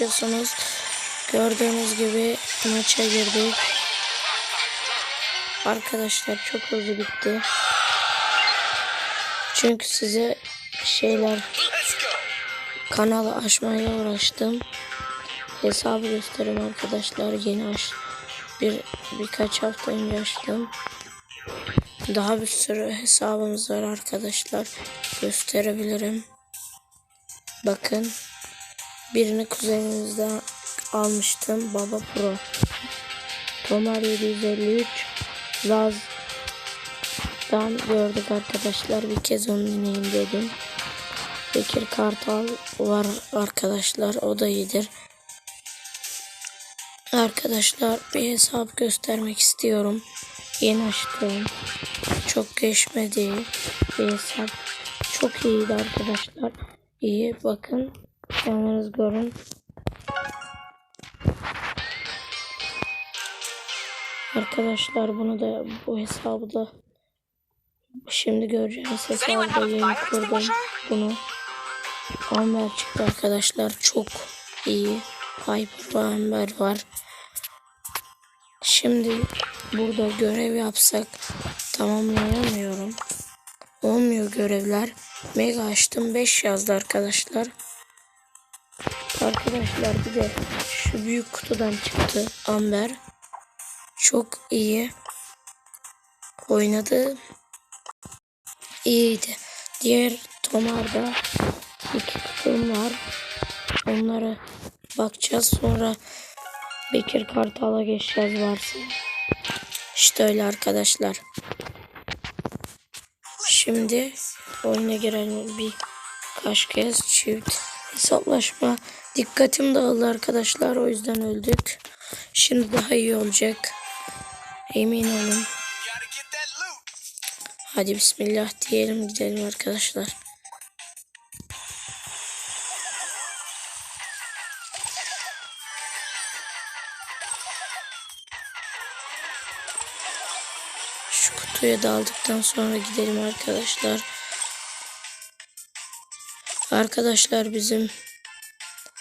yapıyorsunuz. Gördüğünüz gibi maça girdik. Arkadaşlar çok hızlı bitti. Çünkü size şeyler kanalı açmaya uğraştım. Hesabı göstereyim arkadaşlar. Yeni aç bir birkaç hafta önce açtım. Daha bir sürü hesabımız var arkadaşlar. Gösterebilirim. Bakın. Birini kuzenimizden almıştım. Baba Pro. Tomar 753. Laz'dan gördük arkadaşlar. Bir kez onu dinleyeyim dedim. Bekir Kartal var arkadaşlar. O da iyidir. Arkadaşlar bir hesap göstermek istiyorum. Yeni açtım. Çok geçmedi. Bir hesap. Çok iyiydi arkadaşlar. İyi bakın. Kendiniz görün. Arkadaşlar bunu da bu hesabı da şimdi göreceğiniz hesabı da yeni kurdum. Bunu Amber çıktı arkadaşlar. Çok iyi. Piper Amber var. Şimdi burada görev yapsak tamamlayamıyorum. Olmuyor görevler. Mega açtım 5 yazdı arkadaşlar. Arkadaşlar bir de şu büyük kutudan çıktı Amber. Çok iyi. Oynadı. İyiydi. Diğer Tomar'da iki kutum var. Onlara bakacağız. Sonra Bekir Kartal'a geçeceğiz varsa. İşte öyle arkadaşlar. Şimdi oyuna girelim bir kaç kez çift hesaplaşma. Dikkatim dağıldı arkadaşlar o yüzden öldük. Şimdi daha iyi olacak. Emin olun. Hadi bismillah diyelim gidelim arkadaşlar. Şu kutuya daldıktan sonra gidelim arkadaşlar. Arkadaşlar bizim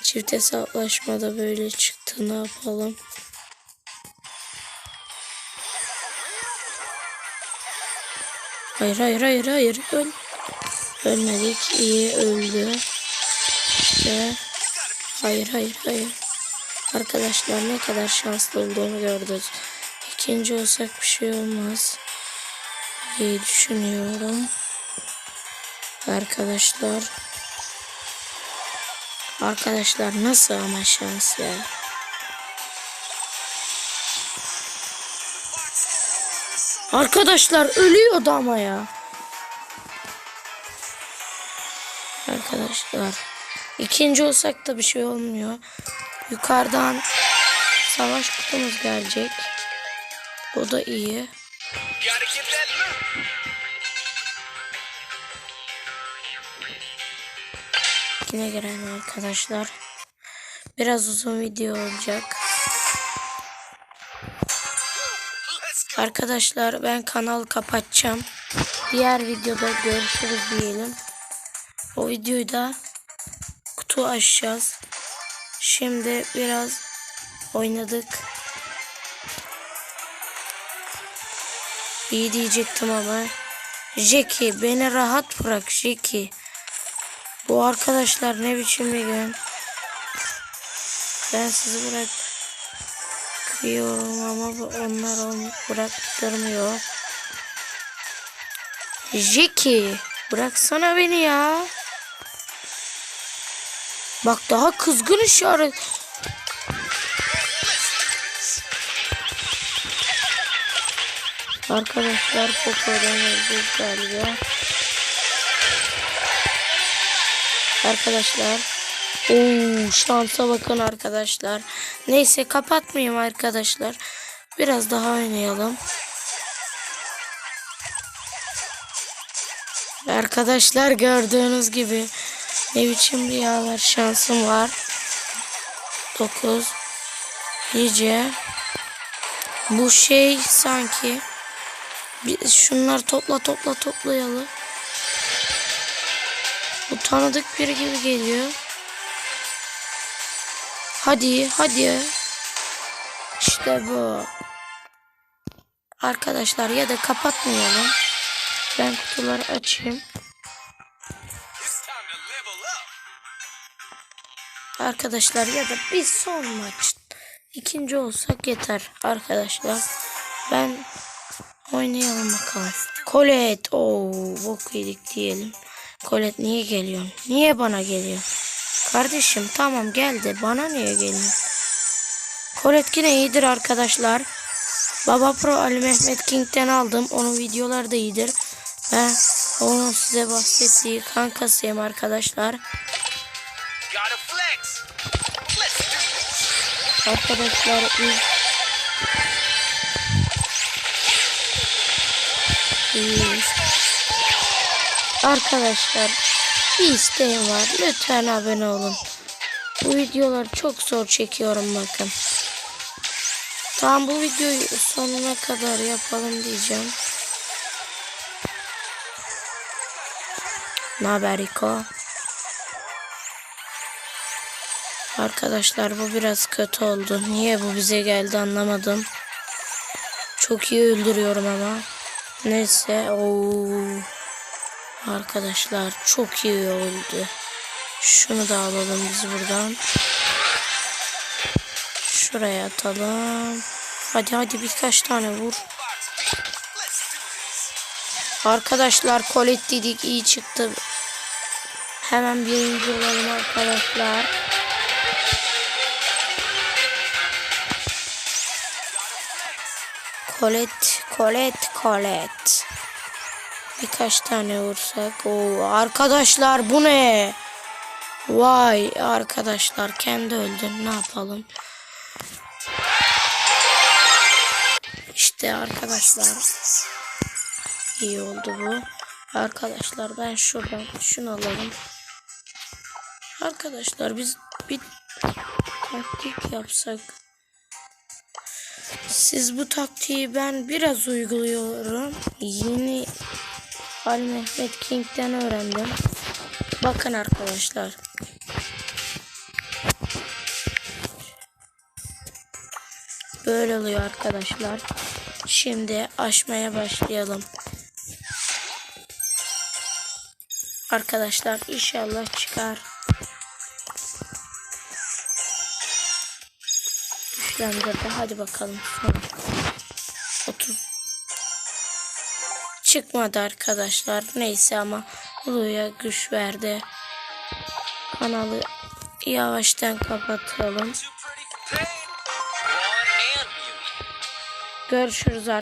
çift hesaplaşmada böyle çıktı. Ne yapalım? Hayır hayır hayır hayır. Öl Ölmedik. İyi öldü. İşte. Hayır hayır hayır. Arkadaşlar ne kadar şanslı olduğunu gördük. İkinci olsak bir şey olmaz. İyi düşünüyorum. Arkadaşlar. Arkadaşlar nasıl ama şans ya. Arkadaşlar ölüyordu ama ya. Arkadaşlar. ikinci olsak da bir şey olmuyor. Yukarıdan savaş kutumuz gelecek. O da iyi. Yine girelim arkadaşlar. Biraz uzun video olacak. Arkadaşlar ben kanal kapatacağım. Diğer videoda görüşürüz diyelim. O videoyu da kutu açacağız. Şimdi biraz oynadık. İyi diyecektim ama. Jackie beni rahat bırak Jackie. Bu arkadaşlar ne biçim bir gün. Ben sizi bırak Kıyıyorum ama onlar onu bıraktırmıyor. Jackie bıraksana beni ya. Bak daha kızgın işaret. Arkadaşlar Poco'dan öldük galiba. Arkadaşlar. Oo, şansa bakın arkadaşlar. Neyse kapatmayayım arkadaşlar. Biraz daha oynayalım. Arkadaşlar gördüğünüz gibi ne biçim yaver şansım var. 9 iyice bu şey sanki şunlar topla topla toplayalım. Bu tanıdık biri gibi geliyor. Hadi hadi. İşte bu. Arkadaşlar ya da kapatmayalım. Ben kutuları açayım. Arkadaşlar ya da bir son maç. ikinci olsak yeter arkadaşlar. Ben oynayalım bakalım. Kolet. Oo, bok yedik diyelim. Kolet niye geliyorsun? Niye bana geliyor? Kardeşim tamam geldi. Bana niye geliyor? Kolet yine iyidir arkadaşlar. Baba Pro Ali Mehmet King'den aldım. Onun videoları da iyidir. Ben onun size bahsettiği kankasıyım arkadaşlar. Arkadaşlar biz Arkadaşlar bir isteğim var. Lütfen abone olun. Bu videoları çok zor çekiyorum bakın. Tamam bu videoyu sonuna kadar yapalım diyeceğim. Ne haber İko? Arkadaşlar bu biraz kötü oldu. Niye bu bize geldi anlamadım. Çok iyi öldürüyorum ama. Neyse. Oo. Arkadaşlar çok iyi öldü. Şunu da alalım biz buradan. Şuraya atalım. Hadi hadi birkaç tane vur. Arkadaşlar kolet dedik iyi çıktı. Hemen birinci olalım arkadaşlar. Kolet, kolet, kolet. Birkaç tane vursak. Oo, arkadaşlar bu ne? Vay arkadaşlar kendi öldü. Ne yapalım? İşte arkadaşlar. İyi oldu bu. Arkadaşlar ben şuradan şunu alalım. Arkadaşlar biz bir taktik yapsak. Siz bu taktiği ben biraz uyguluyorum. Yeni Ali Mehmet King'den öğrendim. Bakın arkadaşlar. Böyle oluyor arkadaşlar. Şimdi aşmaya başlayalım. Arkadaşlar inşallah çıkar. Güçlendirdi. Hadi bakalım. Son. Çıkmadı arkadaşlar. Neyse ama Ulu'ya güç verdi. Kanalı yavaştan kapatalım. Görüşürüz arkadaşlar.